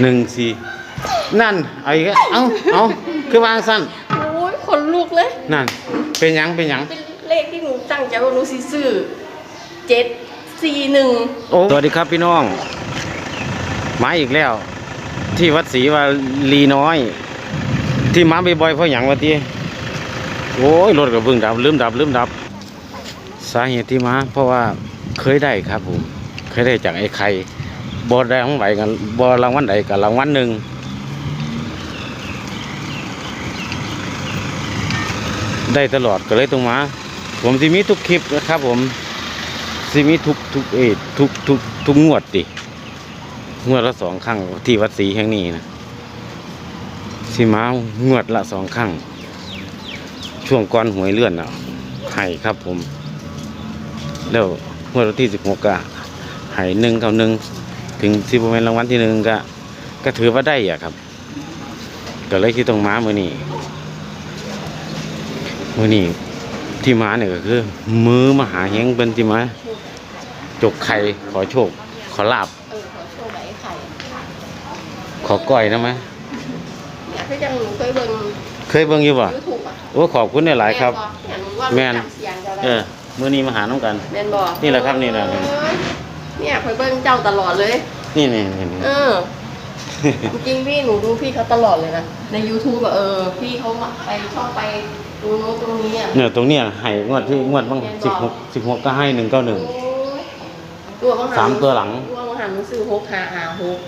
หนึ่งสี่นั่นเอาอีกแล้วเอ้าเอาคือวางสั้นโอ้ยขนลุกเลย นั่น เป็นหยังเป็นหยังเป็นเลขที่หนูตั้งใจว่าหนูสิซื้อเจ็ดสี่หนึ่งโอ้สวัสดีครับพี่น้องมาอีกแล้ว ที่วัดศรีวาลีน้อย ที่มาบ่อยๆเพราะหยังวะทีโอ้ยรถกับเพิ่งดับลืมดับลืมดับ สาเหตุที่มาเพราะว่าเคยได้ครับผมเคยได้จากไอ้ไข่ บอได้ของไหวกันบอรางวัลใดกับรางวัลหนึ่งได้ตลอดก็เลยต้องมา ผมที่มีทุกคลิปนะครับ ผมที่มีทุกทุกเอทุกทุกทุกงวดดิงวดละสองครั้งที่วัดศรีแห่งนี้นะสิมางวดละสองครั้งช่วงก่อนหวยเลื่อนอะให้ครับผม แล้วงวดที่สิบหกก็ให้หนึ่งกับหนึ่ง ถึงสิบเป็นรางวัลที่หนึ่งก็ ก็ถือว่าได้อะครับก็เลยที่ต้องมามือนี้มือนี้ที่มาเนี่ยก็คือ มือมหาเฮงเป็นที่มาจกไข่ขอโชค ขอลาบเออขอโชว์ใบไข่ขอก้อยนะไหมเนี่ยคือจังหนูเคยเบิ่งเคยเบิ่งอยู่ป่ะยูทูบอะโอ้ขอบคุณหลายๆครับ แม่แม่นนบ่เสียงจะเออมือนี้มาหาน้องกัน แม่นบ่นี่แหละครับนี่แหละ เอ้ยเนี่ยเคยเบิ่งเจ้าตลอดเลย นี่นี่นี่นี่ เออ จริงๆพี่หนูดูพี่เขาตลอดเลยนะ ใน YouTube อะเออ พี่เขามาไปชอบไปตรงโน้นตรงนี้อะ เนี่ยตรงเนี้ยให้งวดที่งวดบ้างเรียนบสิอบกหกสิบหกก็ให้หนึ่งเก้าหนึ่ง โอ้ยตัวบางหันสามตัวหลัง ตัวบางหันหนูซื้อหกหาหาหก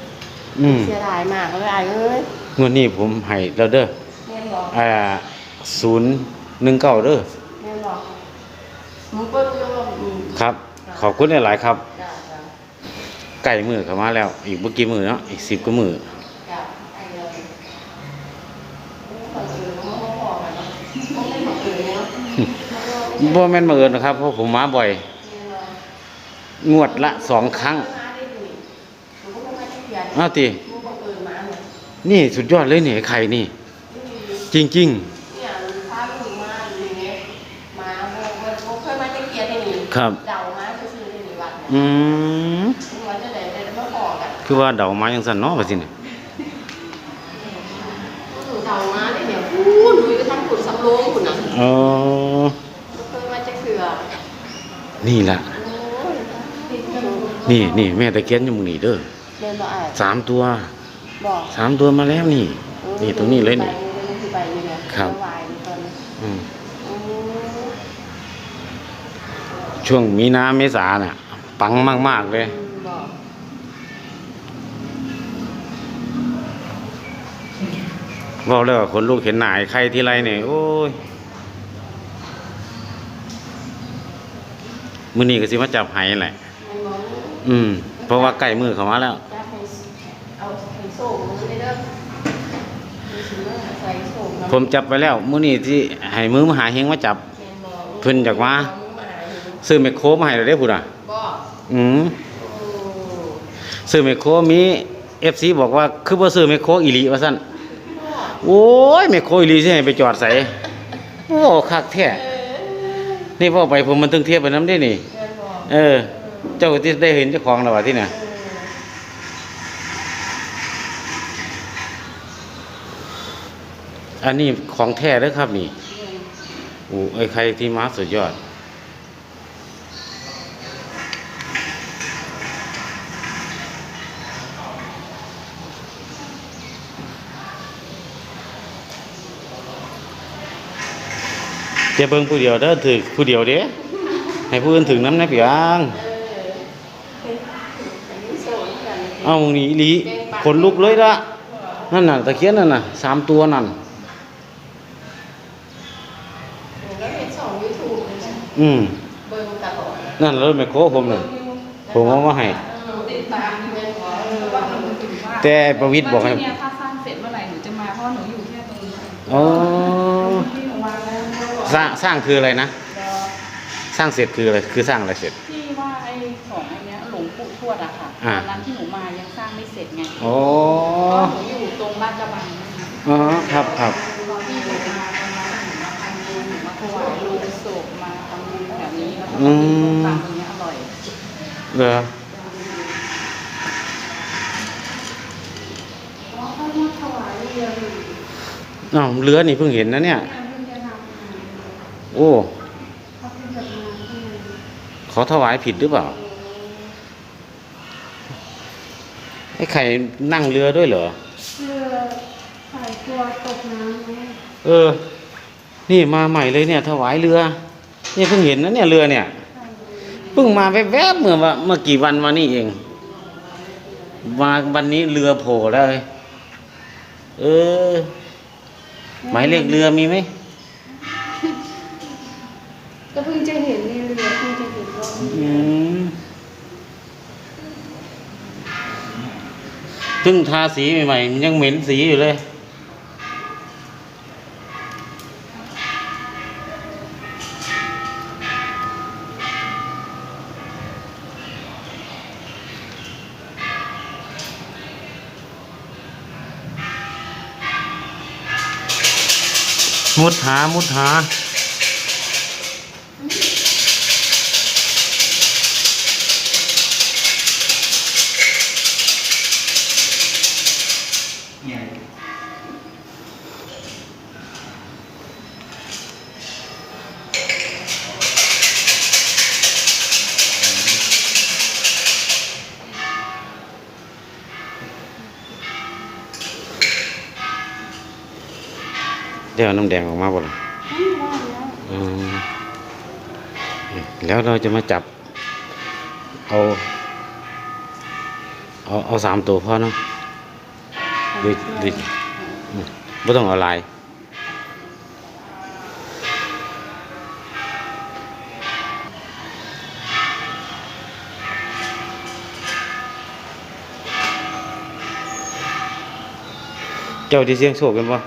อืมเสียดายมากเลยไอ้เอ้ยงวดนี้ผมให้แล้วเด้อแม่นบอกอ่าศูนย์หนึ่งเก้าเด้อแม่นบอกหนูเปิ้ลก็ว่าอืม ครับ ขอบคุณหลายๆครับจ้าจ้า ไก่มือเข้ามาแล้ว อีกเมื่อกี้มือเนาะอีกสิบก็มือจ้าไอ้เลยคนอื่นเขาไม่พอกันเนาะเขาไม่มาเอ่ยเนาะบ่แม่นมาเอินนะครับเพราะผมมาบ่อย งวดละสองครั้งอ้าวตีนี่สุดยอดเลยเนี่ยไข่นี่ จริงเนี่ยพาลูกมาอยู่เนี่ยมาโมโมเคยมาจะเกียร์ที่นี่ครับเดามาซื้อๆที่นี่วัดๆอืม คือว่าเดามาอย่างสันเนาะว่าสิเนี่ยเดามาได้เนี่ยอู้หนูจะทำขุนสำโรงขุนน่ะอ๋อเคยมาจะเกลือนี่ล่ะโอ้ยติดกันนี่นี่แม่ตะเคียนอยู่หมึงนี่เด้อเดินมาอ่านสามตัวบอกสามตัวมาแล้วนี่ นี่ตรงนี้เลยนี่ไปเลยเนี่ยครับวายตอนนี้อืมอืมช่วงมีนาเมษาเนี่ยปังมาก ๆ เลย บอกบอกเลยว่าคนลูกเห็นหนายใครทีไรเนี่ยโอ้ยมือนี้ก็สิมาจับไหแหละมันบอกอืม เพราะว่าใกล้มือเขามาแล้วจะให้เอาไอ้โซ่มือได้เด้อมีชิ้นว่าใส่โซ่น้ำผมจับไปแล้วมือนี้ที่ให้มือมหาเฮงมาจับแม่นบอกเพิ่นอยากมาเอมือมาให้ดูซื้อไมโครมาให้เราได้พูดอะบอกอืมโอ้ซื้อไมโครมีเอฟซีบอกว่าคือว่าซื้อไมโครอีหลีว่าสั้น โอ้ยไมโครอีหลีสิให้ไปจอดใส่โอ้คักแท้นี่พ่อไปผมมันตึงเทียบไปน้ำได้นี่แม่นบอกเออ เจ้าที่ได้เห็นเจ้าของแล้วว่าที่น่ะเอออันนี้ของแท้เด้อครับนี่โอ้ไอ้ใครที่มาสุดยอด จะเบิ่งผู้เดียวเด้อถือผู้เดียวเด้ให้ผู้อื่นถึงน้ำนะพี่อังเออเฮ้ยอันนี้โซ่เหมือนกันเอานี่อีหลีขนลุกเลยละนั่นน่ะตะเคียนนั่นน่ะสามตัวนั่นแล้วเห็นสองยูทูบเลยนะอืมเบิ่งตลอดนั่นรถไมโครผมน่ะผมเอามาให้ติดตามแม่นบอกเออว่ามันถึงว่าแต่ประวิตรบอกให้ว่าที่เนี่ยถ้าสร้างเสร็จเมื่อไหร่หนูจะมาเพราะว่าหนูอยู่แค่ตรงนี้อ๋อที่หนูมาแล้ว สร้างสร้างคืออะไรนะสร้างเสร็จคืออะไรคือสร้างอะไรเสร็จ ที่ว่าไอ้ของไอ้เนี้ยหลวงปู่ทวดอะค่ะอ่า ตอนนั้นที่หนูมายังสร้างไม่เสร็จไงอ๋อเพราะหนูอยู่ตรงลาดกระบังนะคะอ๋อครับครับตอนที่หนูมาตอนนั้นหนูมาทำบุญหนูมาถวายโลงศพมาทำบุญแบบนี้แล้วก็อืมามกินส้มตำอย่างเงี้ยอร่อยเหรอเขามาถวายเรือหนึ่งอ้าวเรือนี่เพิ่งเห็นนะเนี่ยเพิ่งจะทำ โอ้เขาเพิ่งจะมาที่ไหนเขาถวายผิดหรือเปล่าไอ้ไข่นั่งเรือด้วยเหรอเรือใส่ตัวตกน้ำไหมเออ นี่มาใหม่เลยเนี่ย ถวายเรือเนี่ยเพิ่งเห็นนะเนี่ยเรือเนี่ยเพิ่งมาแวบๆเมื่อว่าเมื่อกี่วันมานี่เองมาวันนี้เรือโผล่แล้วเว้ยเออหมายเลขเรือมีไหม ก็เพิ่งจะเห็นในเรือเพิ่งจะเห็นว่าอืมเพิ่งทาสีใหม่ๆมันยังเหม็นสีอยู่เลย มุดหา มุดหา เดี๋ยวเอาน้ำแดงออกมาบ่ล่ะไม่ว่าแล้วแล้วเราจะมาจับ เอา เอาเอาสามตัวพ่อเนาะหรือหรือไม่ต้องเอาลายเจ้าที่เสียงโชคกันปะ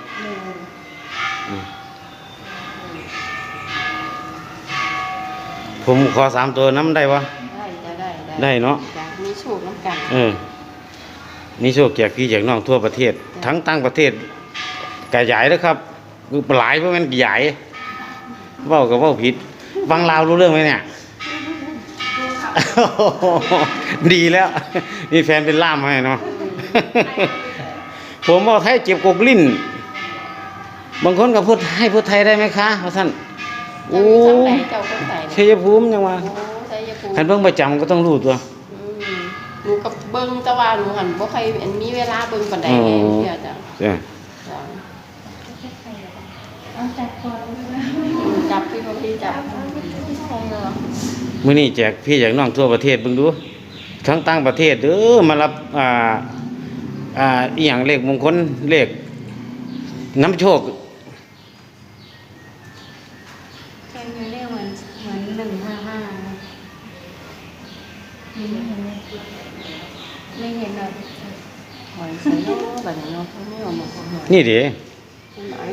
ผมขอสามตัวน้ำได้ปะได้จะได้ได้เนาะจ้ะมีโชคน้ำกันเออนี่โชคแจกพี่แจกน้องทั่วประเทศ ทั้งตั้งประเทศกระใหญ่แล้วครับคือหลายเพราะมันใหญ่เว้ากับเว้าผิดฟังลาวรู้เรื่องไหมเนี่ย ดีแล้วมีแฟนเป็นล่ามให้เนาะผมบอกไทยเจ็บกกลิ้น บางคนก็พูดให้พูดไทยได้ไหมคะเพราะท่าน โอ้เจ้าอยู่ทางไหนเจ้าคนไหนชัยภูมิยังว่าโอ้ชัยภูมิคันเบิ่งประจำก็ต้องรู้ตัว อืมหนูกับเบิ้งแตะวันหนูหันบ่ใครอันมีเวลาเบิ้งปานใดอ๋อเองเพื่อจ้ะใช่จ้ะเอาจับก่อนเลยนะจับพี่พ่อพี่จับมื้อนี้แจกพี่แจกน้องทั่วประเทศเบิ่งดูทั้งต่างประเทศเด้อมารับอ่าอ่าอีหยังเลขมงคลเลขน้ำโชค แค่นี้เรียกเหมือนเหมือนหนึ่งห้าห้า ไม่เห็นเลยไม่เห็นเลยหอยใส่เนาะบัดนี้เนาะไม่เอามาของหอยนี่เด้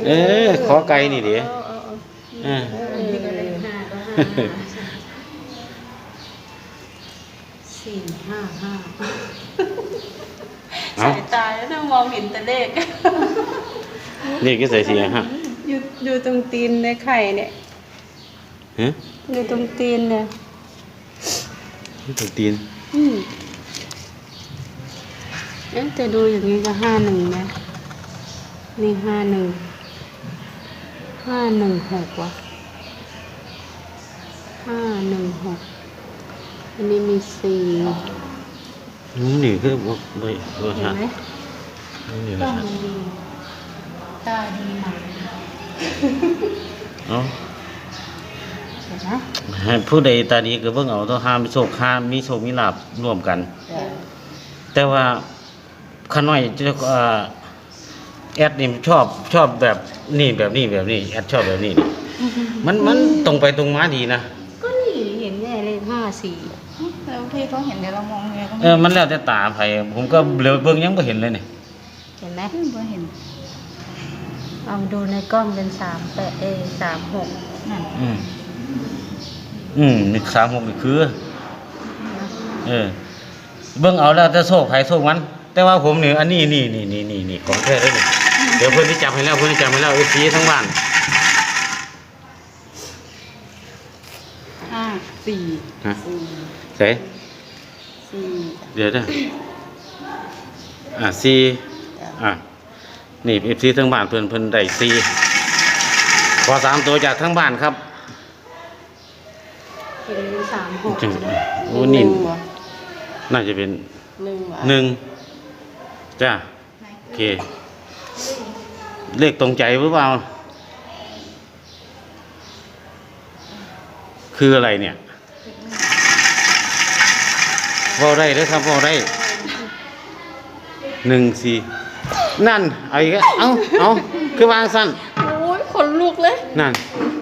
เอ้ยขอไก่นี่ดิเออเออเอออ่าเออนี่ก็เลยห้าก็ห้าห้าสี่ห้าห้าเอาสายตาแล้วนะมองเห็นแต่เลขเลขก็ใส่สีฮะอยู่อยู่ตรงตีนในไข่เนี่ยฮะอยู่ตรงตีนเนี่ย ถูกตีน อืมเอ๊ะแต่ดูอย่างนี้ก็ห้าหนึ่งนะนี่ห้าหนึ่งห้าหนึ่งหกวะห้าหนึ่งหกอันนี้มีสี่อืมนี่คือบ่บ่บ่เห็นฮะไหมนี่ต้นะองมันดีตาดีหนักเอา เห็นไหมให้ผู้ใดตาดีก็เบิ่งเอาตัวห้ามโชคห้ามมีโชคมีลาภร่วมกันแต่ว่าขาน้อยจะเอ่อแอดนี่ชอบชอบแบบนี่แบบนี้แบบนี้แอดชอบแบบนี้นี่มันมันตรงไปตรงมาดีนะก็นี่เห็นแน่เลยห้าสี่แล้วพี่เขาเห็นเดี๋ยวเรามองไงก็เออมันแล้วแต่ตาไผผมก็เหลือเบิ่งยังบ่เห็นเลยนี่เห็นไหมไม่เห็นเอาดูในกล้องเป็นสามแปดเอสามหกนั่นอืม อืมนี่สามหกนี่คือ เออ เบิ่งเอาแล้วแต่โชคไผโชคมัน แต่ว่าผมนี่อันนี้นี่นี่นี่นี่นี่ของแท้เลยนี่เดี๋ยวเพิ่นที่จับให้แล้วเพิ่นที่จับให้แล้ว FC ทั้งบ้านห้าสี่ฮะสี่ใส่สี่เดี๋ยวเด้ออ่าสี่จ้ะออะนี่เอฟซีทั้งบ้านเพิ่นเพิ่นได้ซีขอสามตัวจากทั้งบ้านครับ เห็นเป็นสามหกจังนะโอ้นี่หงเหรอน่าจะเป็นหนึ่งเหรอหนึ่งจ้าโอเค เลขตรงใจหรือเปล่า คืออะไรเนี่ยเว่าได้เลยครับเว่าได้หนึ่งสี่นั่นเอาอีกแล้วเอาเอาคือวางสั้นโอ้ยขนลุกเลย นั่น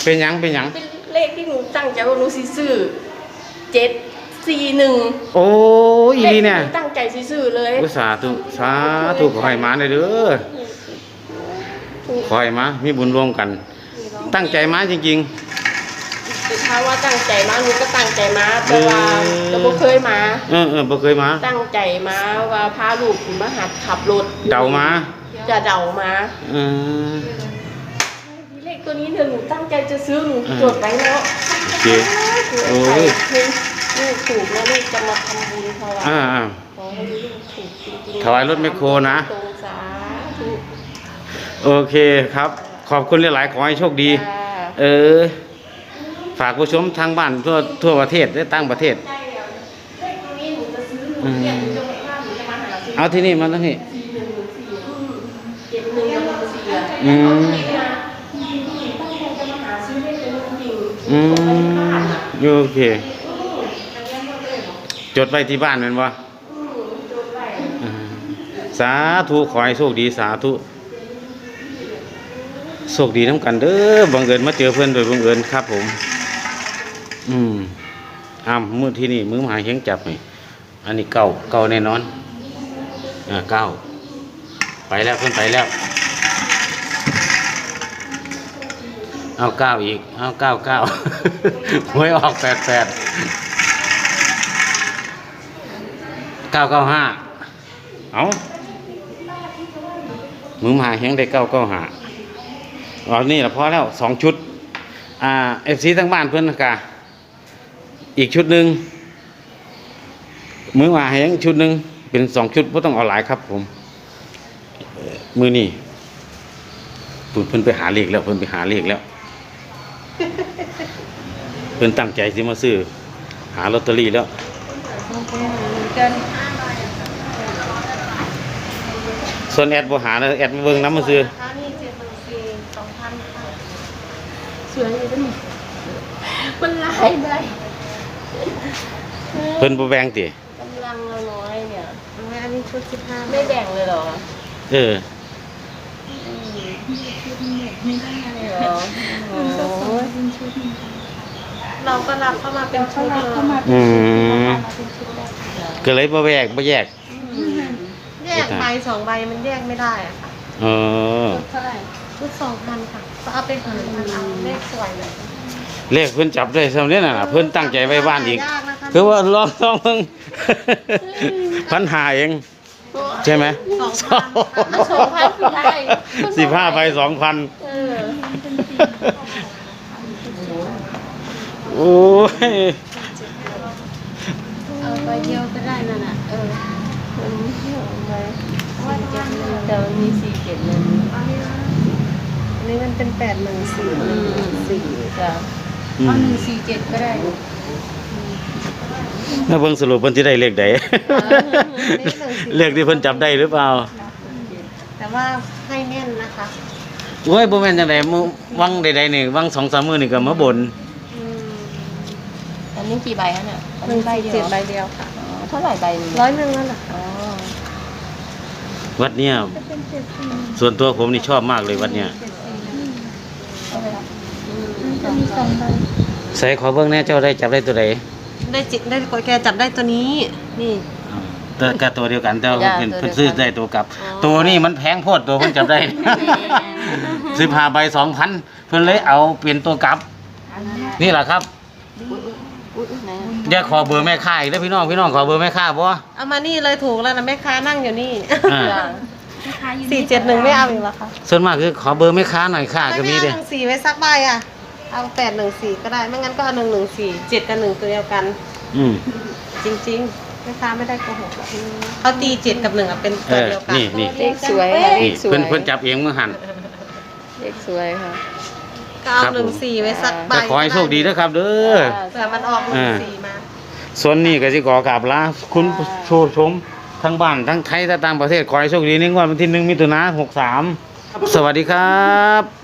เป็นหยังเป็นหยัง เป็นเล ขที่หนูตั้งใจว่าหนูสิซื้อเจ็ดสี่หนึ่งโอ้ยอีเลขนี่ที่เนี่ยหนูตั้งใจสิซื้อเลยอุตสาธุสาธุขอให้มาเลยเด้อขอให้มามีบุญร่วมกัน ตั้งใจมาจริงถ้าว่าตั้งใจมาหนูก็ตั้งใจมาแต่ว่าเออ เราบ่เคยมา ๆ เออเออบ่เคยมา ตั้งใจมาว่าพาลูกมาหัดขับรถเดามา จะเดามา เออเลข ตัวนี้เดี๋ยวหนูตั้งใจจะซื้อหนูอืมจดไว้แล้วโอเคโอ้ยใครลูกถูกแล้วลูกจะมาทำบุญถวายอ่าอ่าขอให้ลูกถูกจริงๆถวายรถแมคโครนะตรงสาธุโอเคครับ ขอบคุณหลายๆขอให้โชคดีจ้าเออ ฝากผู้ชมทางบ้านทั่วทั่วประเทศและต่างประเทศใช่แล้วเลขตัวนี้หนูจะซื้อหนูอืมเนี่ยหนูจะไปบ้านหนูจะมาหาซื้อเอาที่นี่มาทั้งนี้สี่หนึ่งหนึ่งสี่อืม อืมโอเค จดไว้ที่บ้านแมันบ่อืมจดไว้อ่าสาธุขอให้โชคดีสาธุโชคดีน้ำกันเด้อบังเอิญมาเจอเพื่อนโดยบังเอิญครับผม อืมอ้ามมือที่นี่มือหมายเฮงจับนี่อันนี้เก่าเก่าแน่นอนอ่าเก้าไปแล้วเพื่อนไปแล้ว เอาเก้าอีก เอาเก้าเก้าหวยออกแปดแปดเก้าเก้าห้าเอามือหมายเฮงได้เก้าเก้าห้าอ๋อนี่แหละพอแล้วสองชุด อ่าเอฟซีทั้งบ้านเพื่อนนะกาอีกชุดหนึ่งมือมาแหงชุดหนึ่งเป็นสองชุดไม่ต้องเอาหลายครับผมเอ่อมือนี่เพิ่นเพิ่นไปหาเลขแล้วเพิ่นไปหาเลขแล้ว เพิ่นตั้งใจสิมาซื้อ หาลอตเตอรี่แล้ว กันส่วนแอดบ่หาแล้วแอดมาเบิ่งน้ำมาซื้อค่านี่เจ็ดหนึ่งสี่สองพันค่ะสวยเลยจ้ะนี่มันหลายใบเพิ่นบ่แบ่งติกำลังเราน้อยเนี่ย เอาไว้อันนี้ชุดสิบห้าไม่แบ่งเลยเหรอ เออเหรอโอ้ย เราก็รับเข้ามาเป็นชุดเลยอืม ก็เลยบ่แยกบ่แยก แยกใบสองใบมันแยกไม่ได้อะค่ะเออ เท่าไหร่ชุดสองพันค่ะก็เอาไปหารพันเอาเลขสวยเลยเลขเพิ่นจับได้ซำนี้น่ะนะเพิ่นตั้งใจไว้บ้านอีกยากนะคะคือว่าลองลองเพิ่งพันหาเอง ใช่ไหมสองพันค่ะ สองพันคือได้ สิบห้าใบสองพัน เออ โอ้ยเอาใบเดียวก็ได้นั่นน่ะเออมันไม่เที่ยวไหมแต่มันมีสี่เจ็ดเลยอันนี้มันเป็นแปดหนึ่งสี่อืมสี่จ้ะเอาหนึ่งสี่เจ็ดก็ได้แล้วเบิ่งสรุปเพิ่นสิได้เลขใดเลขที่เพิ่นจับได้หรือเปล่า แต่ว่าให้แน่นนะคะ โอ้ยบ่แม่นจังไดมื้อวังใดๆนี่วัง2-3มื้อนี่ก็มาบ่นอืมอันนี้กี่ใบฮะเนี่ยอันหนึ่นี้งใบสี่เดีเจ็ยดวใบเดียวค่ะอ๋อเท่าไหร่ใบหนึงร้อยหนึ่งนั่นแหละอ๋อวัดเนี้ยเป็นเจ็ดสี่ส่วนตัวผมนี่ชอบมากเลยวัดเนี้ยเจ็ดสี่เท่าไหร่ครับอืมจะมีสองใบใส่ขอเบิ่งแหน่เจ้าได้จับได้ตัวใดได้จิได้แกจับได้ตัวนี้ นี่ ตัวก็ตัวเดียวกันแต่ว่าเพิ่นเพิ่นซื้อได้ตัวกลับอ๋อตัวนี้มันแพงโพดตัวเพิ่นจับได้ สิบห้าใบสองพันเพื่อนเลยเอาเปลี่ยนตัวกลับ นี่แหละครับอุ๊ยไหนอะเดี๋ยวขอเบอร์แม่ค้าอีกแล้วพี่น้องพี่น้องขอเบอร์แม่ค้าบ่เอามานี่เลยถูกแล้วนะแม่ค้านั่งอยู่นี่อ่าจ้ะสี่เจ็ดหนึ่งไม่เอาอีกเหรอคะส่วนมากคือขอเบอร์แม่ค้าหน่อยค่ะก็มีไม่เด้เอาหนึ่งสี่ไว้สักใบอะเอาแปดหนึ่งสี่ก็ได้ไม่งั้นก็เอาหนึ่งหนึ่งสี่เจ็ดกับหนึ่งตัวเดียวกัน อืมจริง แม่ค้าไม่ได้โกหกหรอกเขาตีเจ็ดกับหนึ่งอะเป็นเอตัวอเดียวกันนี่นี่เลขสวยค่ะเลนี่ขสวยเพิ่นเพิ่นจับเองเมื่อหัน เลขสวยค่ะก็เอาหนึ่งสี่ไว้สักใบแต่ขอให้โชคดีนะครับเด้อ เผื่อมันออกหนึ่งสี่มา ส่วนนี้ก็สิขอกราบลาคุณผู้ชมทั้งบ้านทั้งไทยและต่างประเทศขอให้โชคดีในงวดวันที่หนึ่งมิถุนาหกสามสวัสดีครับ